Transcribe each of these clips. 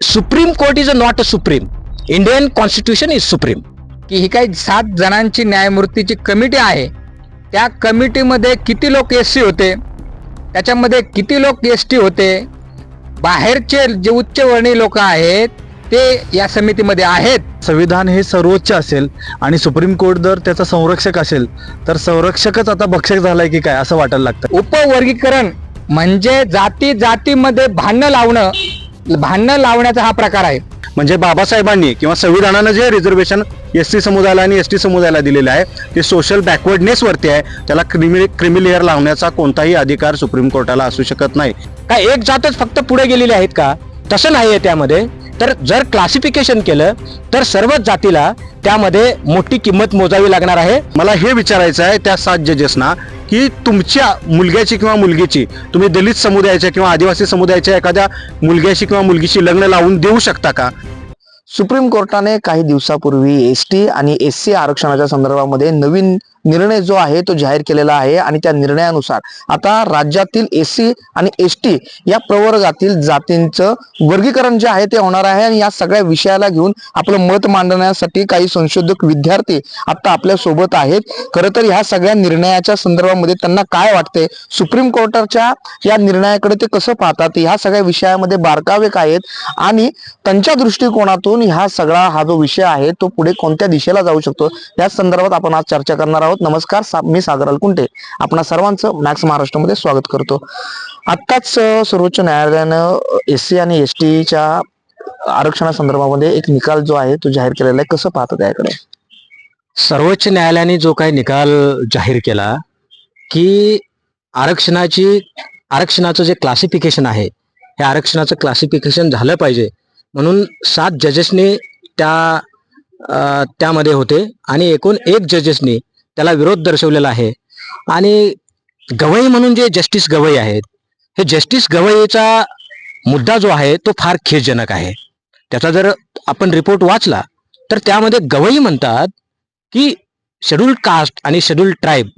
Supreme court is a not a supreme. Indian constitution is supreme. की ही काही सात जणांची न्यायमूर्तीची कमिटी आहे. त्या कमिटीमध्ये किती लोक एस सी होते? त्याच्यामध्ये किती लोक एस टी होते? बाहेरचे जे उच्चवर्णीय लोक आहेत ते या समितीमध्ये आहेत. संविधान हे सर्वोच्च असेल आणि सुप्रीम कोर्ट जर त्याचा संरक्षक असेल तर संरक्षकच आता भक्षक झालाय की काय असं वाटायला लागतं. उपवर्गीकरण म्हणजे जाती जातीमध्ये भांडणं लावणं भांडणं लावण्याचा हा प्रकार आहे. म्हणजे बाबासाहेबांनी किंवा संविधानानं जे रिझर्वेशन एस टी समुदायाला आणि एस टी समुदायाला दिलेलं आहे ते सोशल बॅकवर्डनेस वरती आहे. त्याला क्रिमी क्रिमी लेअर लावण्याचा कोणताही अधिकार सुप्रीम कोर्टाला असू शकत नाही. काय एक जातच फक्त पुढे गेलेली आहेत का? तसं नाही आहे त्यामध्ये. तर जर क्लासिफिकेशन केलं तर सर्वच जातीला त्यामध्ये मोठी किंमत मोजावी लागणार आहे. मला हे विचारायचं आहे त्या सात जजेसना की तुमच्या मुलग्याची किंवा मुलगीची तुम्ही दलित समुदायाच्या किंवा आदिवासी समुदायाच्या एखाद्या मुलग्याशी किंवा मुलगीशी लग्न लावून देऊ शकता का? सुप्रीम कोर्टाने काही दिवसापूर्वी एस टी आणि एस सी आरक्षणाच्या संदर्भामध्ये नवीन निर्णय जो आहे तो जाहीर केलेला आहे आणि त्या निर्णयानुसार आता राज्यातील एसी आणि एस टी या प्रवर्गातील जातींचं वर्गीकरण जे आहे ते होणार आहे आणि या सगळ्या विषयाला घेऊन आपलं मत मांडण्यासाठी काही संशोधक विद्यार्थी आता आपल्यासोबत आहेत. खरं तर ह्या सगळ्या निर्णयाच्या संदर्भामध्ये त्यांना काय वाटते सुप्रीम कोर्टाच्या या निर्णयाकडे ते कसं पाहतात? ह्या सगळ्या विषयामध्ये बारकावे काय आहेत? आणि त्यांच्या दृष्टिकोनातून ह्या सगळा हा जो विषय आहे तो पुढे कोणत्या दिशेला जाऊ शकतो? या संदर्भात आपण आज चर्चा करणार आहोत. नमस्कार. सा- मी सागर अलकुंटे आपण सर्वांचं मॅक्स महाराष्ट्रामध्ये स्वागत करतो. आत्ताच सर्वोच्च न्यायालयानं एस सी आणि एस टीच्या आरक्षणासंदर्भामध्ये एक निकाल जो आहे तो जाहीर केलेला आहे. कसं पाहतं त्याकडे? सर्वोच्च न्यायालयाने जो काही निकाल जाहीर केला की आरक्षणाची आरक्षणाचं जे क्लासिफिकेशन आहे हे आरक्षणाचं क्लासिफिकेशन झालं पाहिजे. म्हणून सात जजेसने त्या त्यामध्ये होते आणि एकूण एक जजेसनी त्याला विरोध दर्शवलेला आहे. आणि गवई म्हणून जे जस्टिस गवई आहेत हे जस्टिस गवईचा मुद्दा जो आहे तो फार खेदजनक आहे. त्याचा जर आपण रिपोर्ट वाचला तर त्यामध्ये गवई म्हणतात की शेड्यूल्ड कास्ट आणि शेड्यूल्ड ट्राईब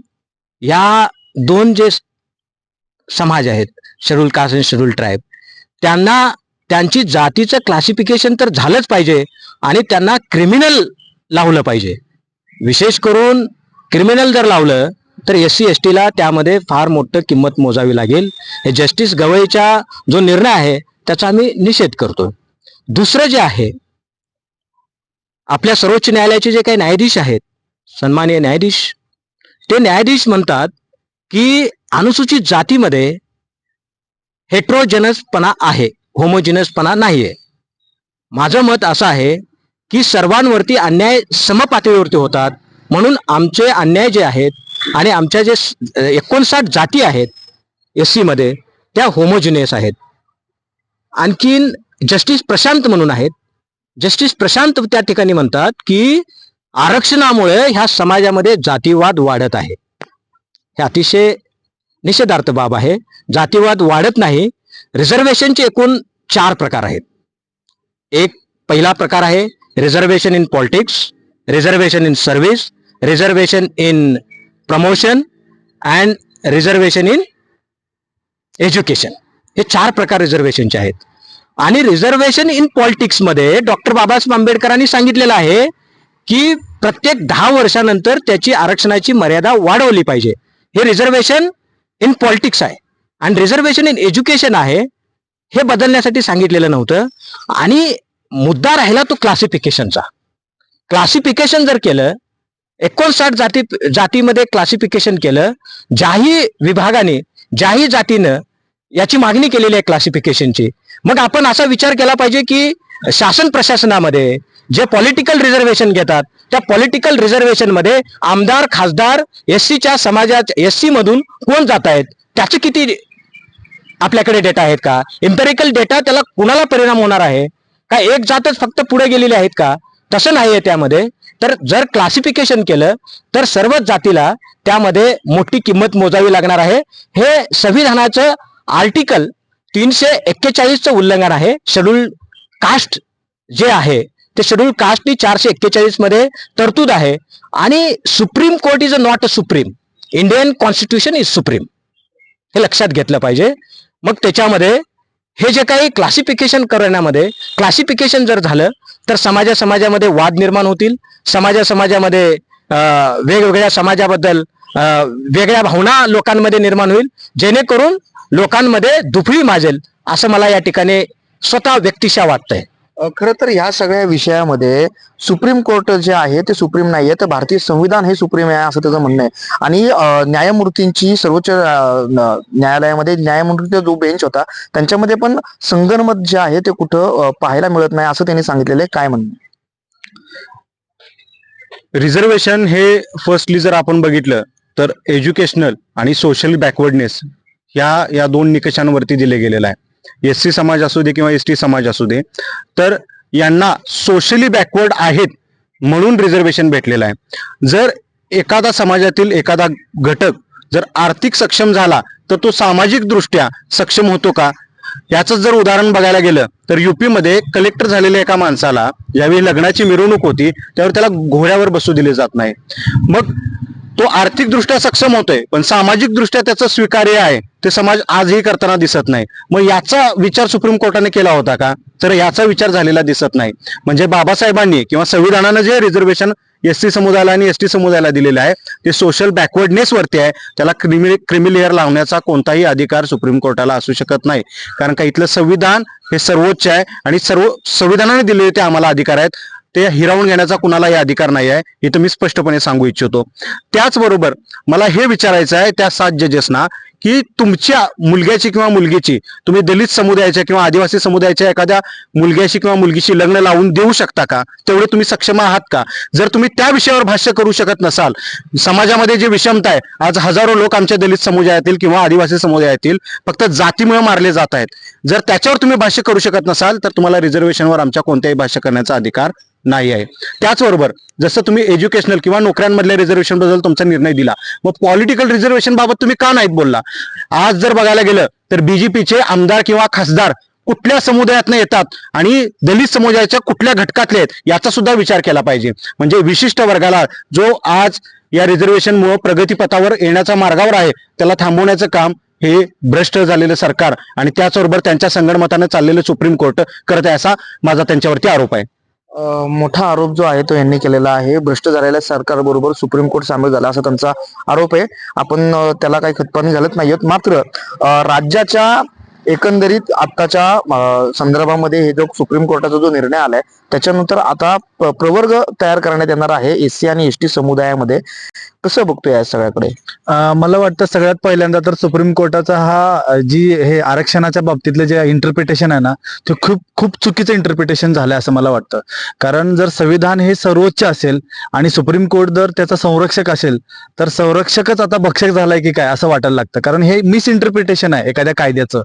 या दोन जे समाज आहेत शेड्यूल्ड कास्ट आणि शेड्यूल्ड ट्राईब त्यांना त्यांची जातीचं क्लासिफिकेशन तर झालंच पाहिजे आणि त्यांना क्रिमिनल लावलं पाहिजे. विशेष करून क्रिमिनल जर लावलं तर एस सी एस टीला त्यामध्ये फार मोठं किंमत मोजावी लागेल. हे जस्टिस गवईचा जो निर्णय आहे त्याचा आम्ही निषेध करतो. दुसरं जे आहे आपल्या सर्वोच्च न्यायालयाचे जे काही न्यायाधीश आहेत सन्माननीय न्यायाधीश ते न्यायाधीश म्हणतात की अनुसूचित जातीमध्ये हेट्रोजेनसपणा आहे होमोजिनसपणा नाहीये. माझं मत असं आहे की सर्वांवरती अन्याय समपातळीवरती होतात म्हणून आमचे अन्याय जे आहेत आणि आमच्या जे एकोणसाठ जाती आहेत एस सीमध्ये त्या होमोजिनियस आहेत. आणखीन जस्टिस प्रशांत म्हणून आहेत. जस्टिस प्रशांत त्या ठिकाणी म्हणतात की आरक्षणामुळे ह्या समाजामध्ये जातीवाद वाढत आहे. हे अतिशय निषेधार्थ बाब आहे. जातीवाद वाढत नाही. रिझर्वेशनचे एकूण चार प्रकार आहेत. एक पहिला प्रकार आहे reservation in politics reservation in service reservation in promotion and reservation in education हे चार प्रकार रिझर्वेशनचे आहेत. आणि रिझर्वेशन इन पॉलिटिक्समध्ये डॉक्टर बाबासाहेब आंबेडकरांनी सांगितलेलं आहे की प्रत्येक दहा वर्षानंतर त्याची आरक्षणाची मर्यादा वाढवली पाहिजे. हे रिझर्वेशन इन पॉलिटिक्स आहे. आणि रिझर्वेशन इन एज्युकेशन आहे हे बदलण्यासाठी सांगितलेलं नव्हतं. आणि मुद्दा राहिला तो क्लासिफिकेशनचा क्लासिफिकेशन जर केलं एकोणसाठ जाती जातीमध्ये क्लासिफिकेशन केलं. ज्याही विभागाने ज्याही जातीनं याची मागणी केलेली आहे क्लासिफिकेशनची मग आपण असा विचार केला पाहिजे की शासन प्रशासनामध्ये जे पॉलिटिकल रिझर्वेशन घेतात त्या पॉलिटिकल रिझर्वेशनमध्ये आमदार खासदार एस सीच्या समाजात एस सी मधून कोण जात आहेत? त्याचे किती आपल्याकडे डेटा आहेत का? इम्पेरिकल डेटा त्याला कुणाला परिणाम होणार आहे? का एक जातच फक्त पुढे गेलेली आहेत का? तसं नाही आहे त्यामध्ये. तर जर क्लासिफिकेशन केलं तर सर्वच जातीला त्यामध्ये मोठी किंमत मोजावी लागणार आहे. हे संविधानाचं आर्टिकल तीनशे एक्केचाळीसचं उल्लंघन आहे. शेड्यूल कास्ट जे आहे ते शेड्यूल कास्टनी चारशे एक्केचाळीसमध्ये तरतूद आहे. आणि supreme court is a not a supreme Indian constitution is supreme हे लक्षात घेतलं पाहिजे. मग त्याच्यामध्ये हे जे काही क्लासिफिकेशन करण्यामध्ये क्लासिफिकेशन जर झालं तर समाजा समाजामध्ये वाद निर्माण होतील. समाजा समाजामध्ये वेगवेगळ्या समाजाबद्दल वेगळ्या भावना लोकांमध्ये निर्माण होईल. जेणेकरून लोकांमध्ये दुफळी माजेल असं मला या ठिकाणी स्वतः व्यक्तिशा वाटतंय. खर तर ह्या सगळ्या विषयामध्ये सुप्रीम कोर्ट जे आहे ते सुप्रीम नाहीये तर भारतीय संविधान हे सुप्रीम आहे असं त्याचं म्हणणं आहे. आणि न्यायमूर्तींची सर्वोच्च न्यायालयामध्ये न्यायमूर्तीचा जो बेंच होता त्यांच्यामध्ये पण संगनमत जे आहे ते कुठं पाहायला मिळत नाही असं त्यांनी सांगितलेलं आहे. काय म्हणणं? रिझर्वेशन हे फर्स्टली जर आपण बघितलं तर एज्युकेशनल आणि सोशल बॅकवर्डनेस ह्या या दोन निकषांवरती दिले गेलेलं आहे. एस सी समाज असू दे किंवा एस टी समाज असू दे तर यांना सोशली बॅकवर्ड आहेत म्हणून रिझर्वेशन भेटलेलं आहे. जर एखादा समाजातील एखादा घटक जर आर्थिक सक्षम झाला तर तो सामाजिक दृष्ट्या सक्षम होतो का? याचं जर उदाहरण बघायला गेलं तर युपीमध्ये कलेक्टर झालेल्या एका माणसाला ज्यावेळी लग्नाची मिरवणूक होती त्यावर त्याला घोड्यावर बसू दिले जात नाही. मग तो आर्थिक दृष्ट्या सक्षम होतोय पण सामाजिक दृष्ट्या त्याचं स्वीकार्य आहे ते समाज आजही करताना दिसत नाही. मग याचा विचार सुप्रीम कोर्टाने केला होता का? तर याचा विचार झालेला दिसत नाही. म्हणजे बाबासाहेबांनी किंवा संविधानानं जे रिझर्वेशन एसटी समुदायाला आणि एस टी समुदायाला दिलेलं आहे ते सोशल बॅकवर्डनेस वरती आहे. त्याला क्रिमि क्रिमी लेअर लावण्याचा कोणताही अधिकार सुप्रीम कोर्टाला असू शकत नाही. कारण का इथलं संविधान हे सर्वोच्च आहे आणि सर्व संविधानाने दिलेले ते आम्हाला अधिकार आहेत. ते हिरावून घेण्याचा कुणालाही अधिकार नाही आहे. इथं मी स्पष्टपणे सांगू इच्छितो. त्याचबरोबर मला हे विचारायचं आहे त्या सात जजेसना की तुमच्या मुलग्याची किंवा मुलगीची तुम्ही दलित समुदायाच्या किंवा आदिवासी समुदायाच्या एखाद्या मुलग्याशी किंवा मुलगीशी लग्न लावून देऊ शकता का? तेवढे तुम्ही सक्षम आहात का? जर तुम्ही त्या विषयावर भाष्य करू शकत नसाल समाजामध्ये जी विषमता आहे आज हजारो लोक आमच्या दलित समुदायातील किंवा आदिवासी समुदायातील फक्त जातीमुळे मारले जात आहेत. जर त्याच्यावर तुम्ही भाष्य करू शकत नसाल तर तुम्हाला रिझर्वेशनवर आमच्या कोणत्याही भाष्य करण्याचा अधिकार नाही आहे. त्याचबरोबर जसं तुम्ही एज्युकेशनल किंवा नोकऱ्यांमधल्या रिझर्वेशनबद्दल तुमचा निर्णय दिला मग पॉलिटिकल रिझर्वेशन बाबत तुम्ही का नाहीत बोलला? आज जर बघायला गेलं तर बीजेपीचे आमदार किंवा खासदार कुठल्या समुदायातनं येतात आणि दलित समुदायाच्या कुठल्या घटकातले आहेत याचा सुद्धा विचार केला पाहिजे. म्हणजे विशिष्ट वर्गाला जो आज या रिझर्वेशनमुळे प्रगतीपथावर येण्याच्या मार्गावर आहे त्याला थांबवण्याचं काम हे भ्रष्ट झालेलं सरकार आणि त्याचबरोबर त्यांच्या संगणमतानं चाललेलं सुप्रीम कोर्ट करत आहे असा माझा त्यांच्यावरती आरोप आहे. मोठा आरोप जो आहे तो यांनी केलेला आहे. भ्रष्ट झालेल्या सरकारबरोबर सुप्रीम कोर्ट सामील झाला असा त्यांचा आरोप आहे. आपण त्याला काही खतपाणी घालत नाहीयेत. मात्र राज्याच्या एकंदरीत आत्ताच्या संदर्भामध्ये हे जो सुप्रीम कोर्टाचा जो निर्णय आलाय त्याच्यानंतर आता प्रवर्ग तयार करण्यात येणार आहे एस सी आणि एस टी समुदायामध्ये. कसं बघतोय या सगळ्याकडे? मला वाटतं सगळ्यात पहिल्यांदा तर सुप्रीम कोर्टाचा हा जी हे आरक्षणाच्या बाबतीतलं जे इंटरप्रिटेशन आहे ना ते खूप खूप चुकीचं इंटरप्रिटेशन झालं असं मला वाटतं. कारण जर संविधान हे सर्वोच्च असेल आणि सुप्रीम कोर्ट जर त्याचा संरक्षक असेल तर संरक्षकच आता भक्षक झालाय की काय असं वाटायला लागतं. कारण हे मिस इंटरप्रिटेशन आहे एखाद्या कायद्याचं.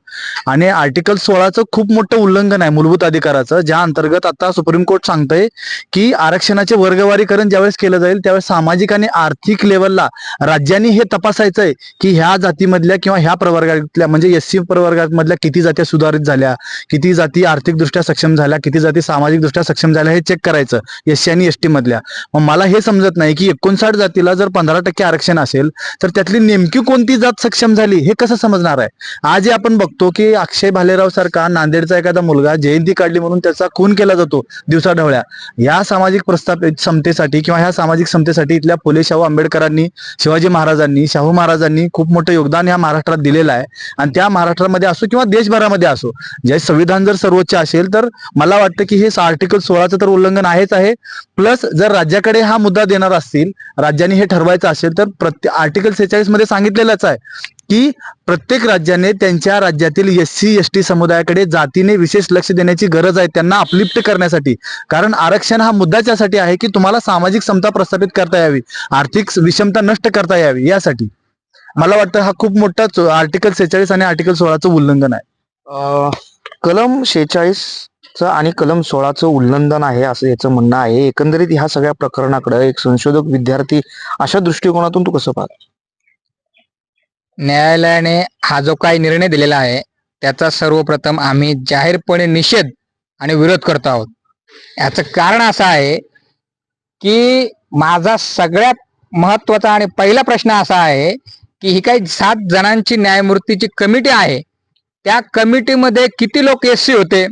आणि आर्टिकल सोळाचं खूप मोठं उल्लंघन आहे मूलभूत अधिकाराचं ज्या अंतर्गत आता सुप्रीम कोर्ट सांगतंय की आरक्षणाचे वर्गवारीकरण ज्यावेळेस केलं जाईल त्यावेळेस सामाजिक आणि आर्थिक लेवलला राज्यांनी हे तपासायचंय की ह्या जातीमधल्या किंवा ह्या प्रवर्गातल्या म्हणजे एस सी प्रवर्गामधल्या किती जाती सुधारित झाल्या किती जाती आर्थिकदृष्ट्या सक्षम झाल्या किती जाती सामाजिकदृष्ट्या सक्षम झाल्या हे चेक करायचं एस सी आणि एस टी मधल्या. मग मला हे समजत नाही की एकोणसाठ जातीला जर पंधरा टक्के आरक्षण असेल तर त्यातली नेमकी कोणती जात सक्षम झाली हे कसं समजणार आहे? आज आपण बघतो की अक्षय भालेराव सारखा नांदेडचा एखादा मुलगा जयंती काढली म्हणून त्याचा खून केला जातो. दिवसाढवळ्या. या सामाजिक प्रस्ताप समतेसाठी किंवा ह्या सामाजिक समतेसाठी इथल्या फुले शाहू आंबेडकरांनी शिवाजी महाराजांनी शाहू महाराजांनी खूप मोठं योगदान या महाराष्ट्रात दिलेलं आहे. आणि त्या महाराष्ट्रामध्ये असो किंवा देशभरामध्ये असो जे संविधान जर सर्वोच्च असेल तर मला वाटतं की हे आर्टिकल सोळाचं तर उल्लंघन आहेच आहे. प्लस जर राज्याकडे हा मुद्दा देणार असतील राज्यांनी हे ठरवायचं असेल तर प्रत्येक आर्टिकल सेहेचाळीसमध्ये सांगितलेलंच आहे. की प्रत्येक राज्याने त्यांच्या राज्यातील एस सी एस टी समुदायाकडे जातीने विशेष लक्ष देण्याची गरज आहे त्यांना अपलिप्त करण्यासाठी. कारण आरक्षण हा मुद्दा त्यासाठी आहे की तुम्हाला सामाजिक समता प्रस्थापित करता यावी आर्थिक विषमता नष्ट करता यावी यासाठी. मला वाटतं हा खूप मोठा आर्टिकल सेहेचाळीस आणि आर्टिकल सोळाचं उल्लंघन आहे. कलम शेचाळीस आणि कलम सोळाचं उल्लंघन आहे असं याचं म्हणणं आहे. एकंदरीत ह्या सगळ्या प्रकरणाकडे एक संशोधक विद्यार्थी अशा दृष्टिकोनातून तू कसं पाहतो न्यायालयाने हा जो काही निर्णय दिलेला आहे त्याचा सर्वप्रथम आम्ही जाहीरपणे निषेध आणि विरोध करतो आहोत. याचं कारण असं आहे की माझा सगळ्यात महत्त्वाचा आणि पहिला प्रश्न असा आहे की ही काही सात जणांची न्यायमूर्तीची कमिटी आहे. त्या कमिटीमध्ये किती लोक एस सी होते?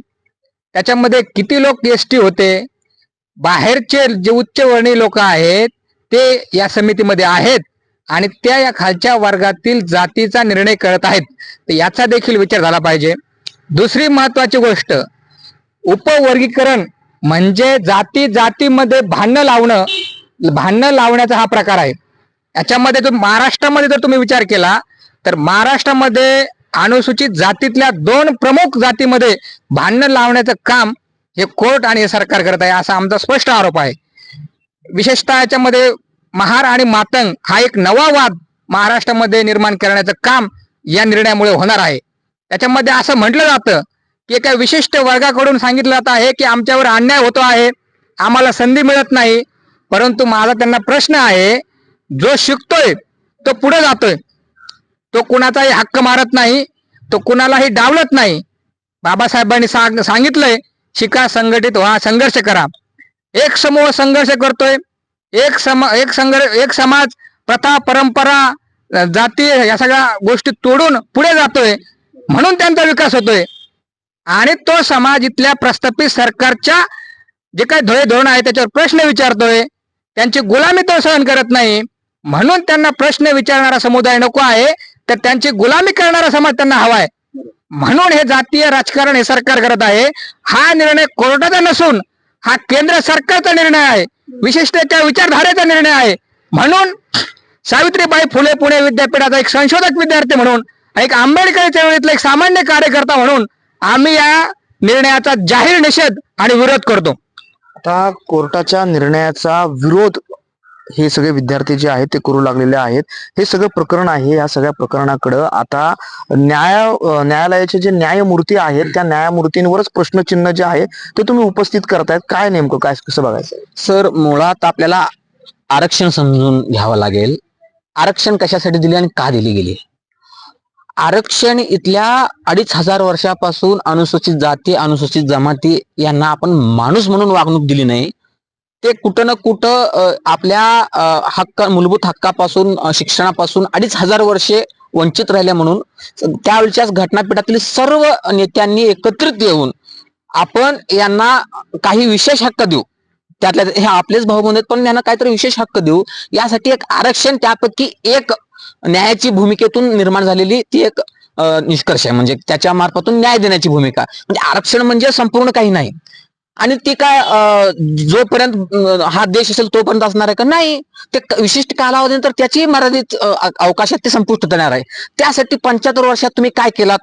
त्याच्यामध्ये किती लोक एस टी होते? बाहेरचे जे उच्चवर्णीय लोक आहेत ते या समितीमध्ये आहेत. आणि त्या या खालच्या वर्गातील जातीचा निर्णय करत आहेत. तर याचा देखील विचार झाला पाहिजे. दुसरी महत्वाची गोष्ट उपवर्गीकरण म्हणजे जाती जातीमध्ये भांडणं लावणं भांडणं लावण्याचा हा प्रकार आहे. याच्यामध्ये जर महाराष्ट्रामध्ये जर तुम्ही विचार केला तर महाराष्ट्रामध्ये अनुसूचित जातीतल्या दोन प्रमुख जातीमध्ये भांडणं लावण्याचं काम हे कोर्ट आणि हे सरकार करत आहे असा आमचा स्पष्ट आरोप आहे. विशेषतः याच्यामध्ये महार आणि मातंग हा एक नवा वाद महाराष्ट्रामध्ये निर्माण करण्याचं काम या निर्णयामुळे होणार आहे. त्याच्यामध्ये असं म्हटलं जातं की एका विशिष्ट वर्गाकडून सांगितलं जात आहे की आमच्यावर अन्याय होतो आहे आम्हाला संधी मिळत नाही परंतु माझा त्यांना प्रश्न आहे जो शिकतोय तो पुढे जातोय. तो कुणाचाही हक्क मारत नाही तो कुणालाही डावलत नाही. बाबासाहेबांनी सांग सांगितलंय शिका संघटित व्हा संघर्ष करा. एक समूह संघर्ष करतोय एक सम एक संघर्ष एक समाज प्रथा परंपरा जाती या सगळ्या गोष्टी तोडून पुढे जातोय म्हणून त्यांचा विकास होतोय. आणि तो समाज इथल्या प्रस्थापित सरकारच्या जे काही धोळे धोरण आहे त्याच्यावर प्रश्न विचारतोय. त्यांची गुलामी तो सहन करत नाही. म्हणून त्यांना प्रश्न विचारणारा समुदाय नको आहे तर त्यांची गुलामी करणारा समाज त्यांना हवाय म्हणून हे जातीय राजकारण हे सरकार करत आहे. हा निर्णय कोर्टाचा नसून हा केंद्र सरकारचा निर्णय आहे. विशिष्ट त्या विचारधारेचा निर्णय आहे. म्हणून सावित्रीबाई फुले पुणे विद्यापीठाचा एक संशोधक विद्यार्थी म्हणून एक आंबेडकरी चळवळीतला एक सामान्य कार्यकर्ता म्हणून आम्ही या निर्णयाचा जाहीर निषेध आणि विरोध करतो. आता कोर्टाच्या निर्णयाचा विरोध हे सगळे विद्यार्थी जे आहेत ते करू लागलेले आहेत. हे सगळं प्रकरण आहे या सगळ्या प्रकरणाकडं. आता न्याय न्यायालयाचे जे न्यायमूर्ती आहेत त्या न्यायमूर्तींवरच प्रश्नचिन्ह जे आहे ते तुम्ही उपस्थित करतायत. काय नेमकं काय कसं बघायचं? सर मुळात आपल्याला आरक्षण समजून घ्यावं लागेल. आरक्षण कशासाठी दिले आणि का दिली गेली? आरक्षण इथल्या अडीच हजार वर्षापासून अनुसूचित जाती अनुसूचित जमाती यांना आपण माणूस म्हणून वागणूक दिली नाही. ते कुठं ना कुठं आपल्या हक्क मूलभूत हक्कापासून शिक्षणापासून अडीच हजार वर्षे वंचित राहिले म्हणून त्यावेळच्या घटनापीठातील सर्व नेत्यांनी एकत्रित येऊन आपण यांना काही विशेष हक्क देऊ. त्यातल्या हे आपलेच भाऊ म्हणत पण यांना काहीतरी विशेष हक्क देऊ. यासाठी एक आरक्षण त्यापैकी एक न्यायाची भूमिकेतून निर्माण झालेली ती एक निष्कर्ष आहे. म्हणजे त्याच्या मार्फतून न्याय देण्याची भूमिका. म्हणजे आरक्षण म्हणजे संपूर्ण काही नाही. आणि ती काय जोपर्यंत हा देश असेल तोपर्यंत असणार आहे का? नाही. ते विशिष्ट कालावधीनंतर त्याची मर्यादित अवकाशात ते संपुष्ट देणार आहे. त्यासाठी पंच्याहत्तर वर्षात तुम्ही काय केलात?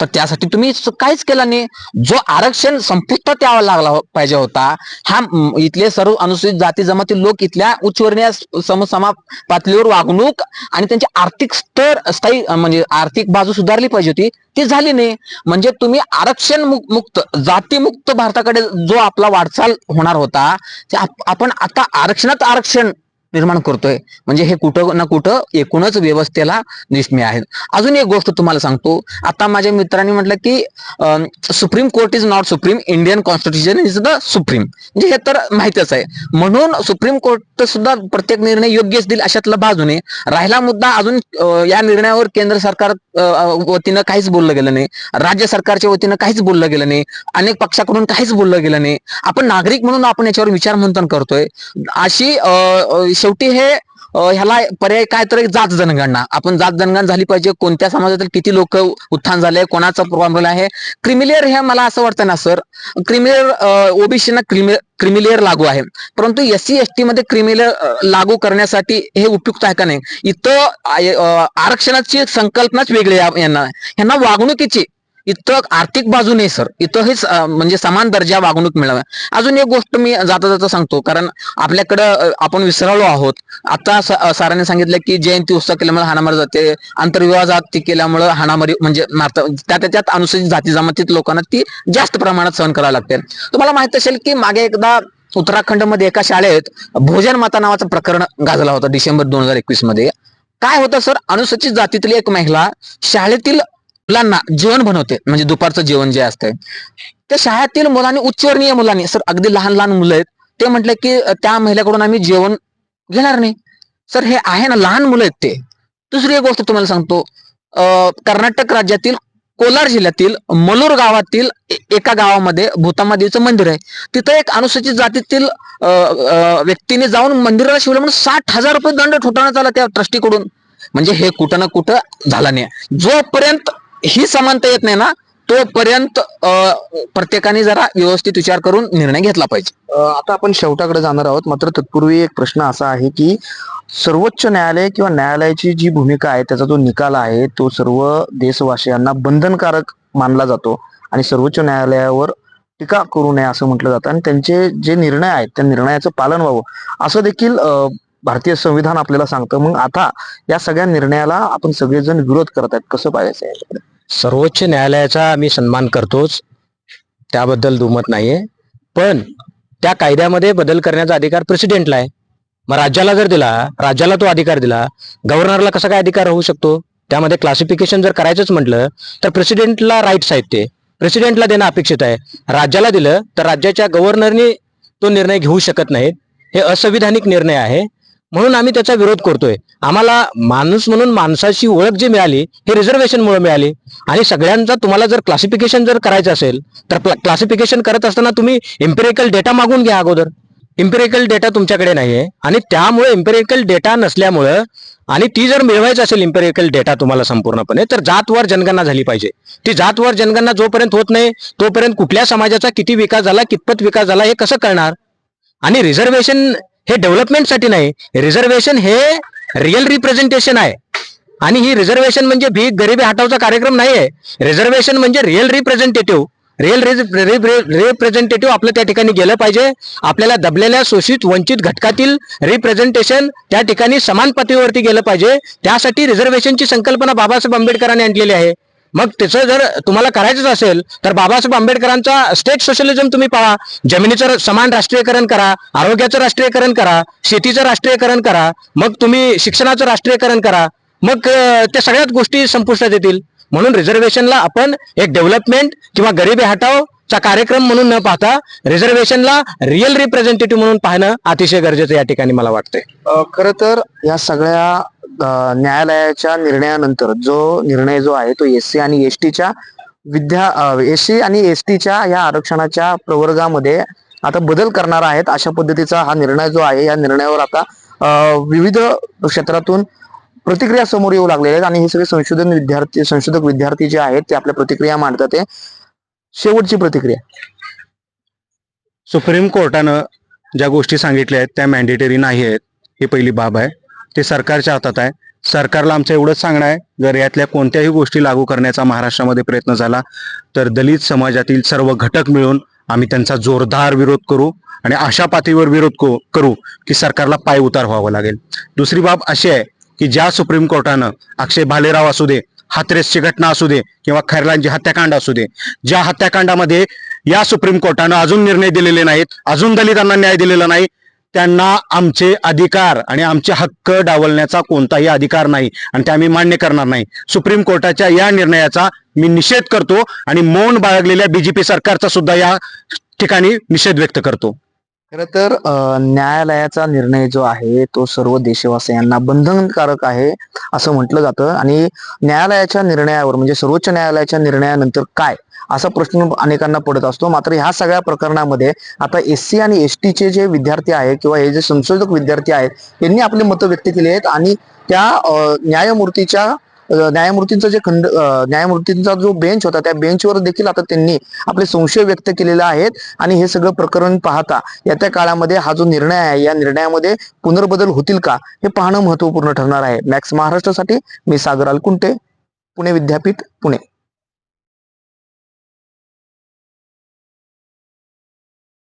तर त्यासाठी तुम्ही काहीच केलं नाही. जो आरक्षण संपुष्टात यावा लागला हो- पाहिजे होता हा इथले सर्व अनुसूचित जाती जमाती लोक इथल्या उच्चवर्णीय समसमा पातळीवर वागणूक आणि त्यांची आर्थिक स्तर स्थायी म्हणजे आर्थिक बाजू सुधारली पाहिजे होती ती झाली नाही. म्हणजे तुम्ही आरक्षण मुक्त जातीमुक्त भारताकडे जो आपला वाटचाल होणार होता ते आपण आता आरक्षणात आरक्षण निर्माण करतोय. म्हणजे हे कुठं ना कुठं एकूणच व्यवस्थेला निष्मे आहेत. अजून एक गोष्ट तुम्हाला सांगतो. आता माझ्या मित्रांनी म्हटलं की supreme court is not supreme Indian constitution is the supreme. म्हणजे हे तर माहितच आहे. म्हणून सुप्रीम कोर्ट सुद्धा प्रत्येक निर्णय योग्यच देईल अशातला बाजूने. राहिला मुद्दा अजून या निर्णयावर केंद्र सरकार अं, वतीनं काहीच बोललं गेलं नाही. राज्य सरकारच्या वतीनं काहीच बोललं गेलं नाही. अनेक पक्षाकडून काहीच बोललं गेलं नाही. आपण नागरिक म्हणून आपण याच्यावर विचार मंथन करतोय. अशी अं, शेवटी हे ह्याला पर्याय काय तर जात जनगणना. आपण जात जनगणना झाली पाहिजे. कोणत्या समाजातील किती लोक उत्थान झाले? कोणाचा प्रॉब्लेम आहे? क्रिमिलेअर हे मला असं वाटतं ना सर क्रिमिलेअर ओबीसीना क्रिमिलेअर लागू आहे. परंतु एस सी एस टी मध्ये क्रिमिलेअर लागू करण्यासाठी हे उपयुक्त आहे का नाही? इथं आरक्षणाची संकल्पनाच वेगळी आहे यांना. यांना वागणुकीची इथं आर्थिक बाजूने सर. इथं हेच म्हणजे समान दर्जा वागणूक मिळावा. अजून एक गोष्ट मी जाता जाता सांगतो कारण आपल्याकडं आपण विसरलो आहोत. आता सरांनी सांगितलं की जयंती उत्सव केल्यामुळे हाणामारी जाते. आंतरविवाह जाती केल्यामुळे हाणामारी म्हणजे मारता त्या त्याच्यात अनुसूचित जाती जमातीत लोकांना ती जास्त प्रमाणात सहन करावी लागते. तुम्हाला माहीत असेल की मागे एकदा उत्तराखंडमध्ये एका शाळेत भोजन माता नावाचं प्रकरण गाजला होता डिसेंबर दोन हजार एकवीसमध्ये काय होतं सर? अनुसूचित जातीतली एक महिला शाळेतील मुलांना जेवण बनवते. म्हणजे दुपारचं जेवण जे असतंय. त्या शाळेतील मुलांनी उच्चवर्णीय मुलांनी सर अगदी लहान लहान मुलं आहेत ते म्हटलं की त्या महिलेकडून आम्ही जेवण घेणार नाही. सर हे आहे ना लहान मुलं आहेत ते. दुसरी एक गोष्ट तुम्हाला सांगतो. अं, कर्नाटक राज्यातील कोलार जिल्ह्यातील मलूर गावातील एका गावामध्ये भूतामा देवीचं मंदिर आहे. तिथं एक अनुसूचित जातीतील व्यक्तीने जाऊन मंदिराला शिवलं म्हणून साठ हजार रुपये दंड ठोठावण्यात आला त्या ट्रस्टीकडून. म्हणजे हे कुठं ना कुठं झालं नाही. जोपर्यंत ही समानता येत नाही ना तोपर्यंत प्रत्येकाने जरा व्यवस्थित विचार करून निर्णय घेतला पाहिजे. आता आपण शेवटाकडे जाणार आहोत. मात्र तत्पूर्वी एक प्रश्न असा आहे की सर्वोच्च न्यायालय किंवा न्यायालयाची जी भूमिका आहे त्याचा जो निकाल आहे तो सर्व देशवासियांना बंधनकारक मानला जातो आणि सर्वोच्च न्यायालयावर टीका करू नये असं म्हटलं जातं. आणि त्यांचे जे निर्णय आहेत त्या निर्णयाचं पालन व्हावं. असं देखील भारतीय संविधान आपल्याला सांगतं. मग आता या सगळ्या निर्णयाला आपण सगळेजण विरोध करत आहेत कसं पाहायचं आहे सर्वोच्च न्यायालयाचा आम्ही सन्मान करतोच. त्याबद्दल दुमत नाहीये. पण त्या कायद्यामध्ये बदल करण्याचा अधिकार प्रेसिडेंटला आहे. मग राज्याला जर दिला राज्याला तो अधिकार दिला गव्हर्नरला कसा काय अधिकार होऊ शकतो? त्यामध्ये क्लासिफिकेशन जर करायचंच म्हटलं तर प्रेसिडेंटला राईट्स आहेत ते. प्रेसिडेंटला देणं अपेक्षित आहे. राज्याला दिलं तर राज्याच्या गव्हर्नरने तो निर्णय घेऊ शकत नाहीत. हे असंविधानिक निर्णय आहे. म्हणून आम्ही त्याचा विरोध करतोय. आम्हाला माणूस म्हणून माणसाची ओळख जी मिळाली हे रिझर्वेशन मुळे मिळाली. आणि सगळ्यांचा तुम्हाला जर क्लासिफिकेशन जर करायचं असेल तर क्लासिफिकेशन करत असताना तुम्ही इम्पेरिकल डेटा मागून घ्या अगोदर. इम्पेरिकल डेटा तुमच्याकडे नाही आहे आणि त्यामुळे इम्पेरिकल डेटा नसल्यामुळं आणि ती जर मिळवायची असेल इम्पेरिकल डेटा तुम्हाला संपूर्णपणे तर जातवार जनगणना झाली पाहिजे. ती जातवार जनगणना जोपर्यंत होत नाही तोपर्यंत कुठल्या समाजाचा किती विकास झाला कितपत विकास झाला हे कसं कळणार? आणि रिझर्वेशन हे डेव्हलपमेंटसाठी नाही रिझर्वेशन हे रिअल रिप्रेझेंटेशन आहे. आणि ही रिझर्वेशन म्हणजे भीक गरिबी हटावचा कार्यक्रम नाही आहे रिझर्वेशन म्हणजे रिअल रिप्रेझेंटेटिव्ह रिअल रिप्रेझेंटेटिव्ह आपलं त्या ठिकाणी गेलं पाहिजे. आपल्याला दबलेल्या शोषित वंचित घटकातील रिप्रेझेंटेशन त्या ठिकाणी समान पातळीवरती गेलं पाहिजे. त्यासाठी रिझर्वेशनची संकल्पना बाबासाहेब आंबेडकरांनी आणलेली आहे. मग त्याचं जर तुम्हाला करायचंच असेल तर बाबासाहेब आंबेडकरांचा स्टेट सोशलिझम तुम्ही पाहा. जमिनीचं समान राष्ट्रीयकरण करा आरोग्याचं राष्ट्रीयकरण करा शेतीचं राष्ट्रीयकरण करा मग तुम्ही शिक्षणाचं राष्ट्रीयकरण करा. मग त्या सगळ्याच गोष्टी संपुष्टात येतील. म्हणून रिझर्वेशनला आपण एक डेव्हलपमेंट किंवा गरिबी हटाव चा कार्यक्रम म्हणून न पाहता रिझर्वेशनला रिअल रिप्रेझेंटेटिव्ह म्हणून पाहणं अतिशय गरजेचं या ठिकाणी मला वाटतंय. खरं तर या सगळ्या न्यायालयाच्या निर्णयानंतर जो निर्णय जो आहे तो एससी आणि एसटीच्या विद्या एससी आणि एसटीच्या या आरक्षणाच्या प्रवर्गामध्ये आता बदल करणार आहेत अशा पद्धतीचा हा निर्णय जो आहे या निर्णयावर आता विविध क्षेत्रातून प्रतिक्रिया समोर येऊ लागलेल्या आहेत आणि हे सगळे संशोधन विद्यार्थी संशोधक विद्यार्थी जे आहेत ते आपल्या प्रतिक्रिया मांडतात. ते शेवटची प्रतिक्रिया. सुप्रीम कोर्टानं ज्या गोष्टी सांगितल्या आहेत त्या मॅन्डेटरी नाही आहेत ही पहिली बाब आहे. ते सरकारच्या हातात आहे. सरकारला आमचं एवढंच सांगणं आहे. जर यातल्या कोणत्याही गोष्टी लागू करण्याचा महाराष्ट्रामध्ये प्रयत्न झाला तर दलित समाजातील सर्व घटक मिळून आम्ही त्यांचा जोरदार विरोध करू आणि अशा पातळीवर विरोध करू की सरकारला पाय उतार व्हावं लागेल. दुसरी बाब अशी आहे की ज्या सुप्रीम कोर्टानं अक्षय भालेराव असू दे हाथरेसची घटना असू दे किंवा खैरलांची हत्याकांड असू दे ज्या हत्याकांडामध्ये या सुप्रीम कोर्टानं अजून निर्णय दिलेले नाहीत अजून दलितांना न्याय दिलेला नाही त्यांना आमचे अधिकार आणि आमचे हक्क डावलण्याचा कोणताही अधिकार नाही आणि ते आम्ही मान्य करणार नाही. सुप्रीम कोर्टाच्या या निर्णयाचा मी निषेध करतो आणि मौन बाळगलेल्या बीजेपी सरकारचा सुद्धा या ठिकाणी निषेध व्यक्त करतो. खर तर न्यायालयाचा निर्णय जो आहे तो सर्व देशवासियांना बंधनकारक आहे असं म्हटलं जातं. आणि न्यायालयाच्या निर्णयावर म्हणजे सर्वोच्च न्यायालयाच्या निर्णयानंतर काय? असा प्रश्न अनेकांना पडत असतो. मात्र ह्या सगळ्या प्रकरणामध्ये आता एस सी आणि एस टीचे जे विद्यार्थी आहेत किंवा हे जे संशोधक विद्यार्थी आहेत त्यांनी आपले मतं व्यक्त केली आहेत आणि त्या न्यायमूर्तीच्या न्यायमूर्तींचा जे खंड न्यायमूर्तींचा जो बेंच होता त्या बेंचवर देखील आता त्यांनी आपले संशय व्यक्त केलेले आहेत आणि हे सगळं प्रकरण पाहता येत्या काळामध्ये हा जो निर्णय आहे या निर्णयामध्ये पुनर्बदल होतील का हे पाहणं महत्त्वपूर्ण ठरणार आहे. मॅक्स महाराष्ट्रासाठी मी सागर अलकुंटे पुणे विद्यापीठ पुणे.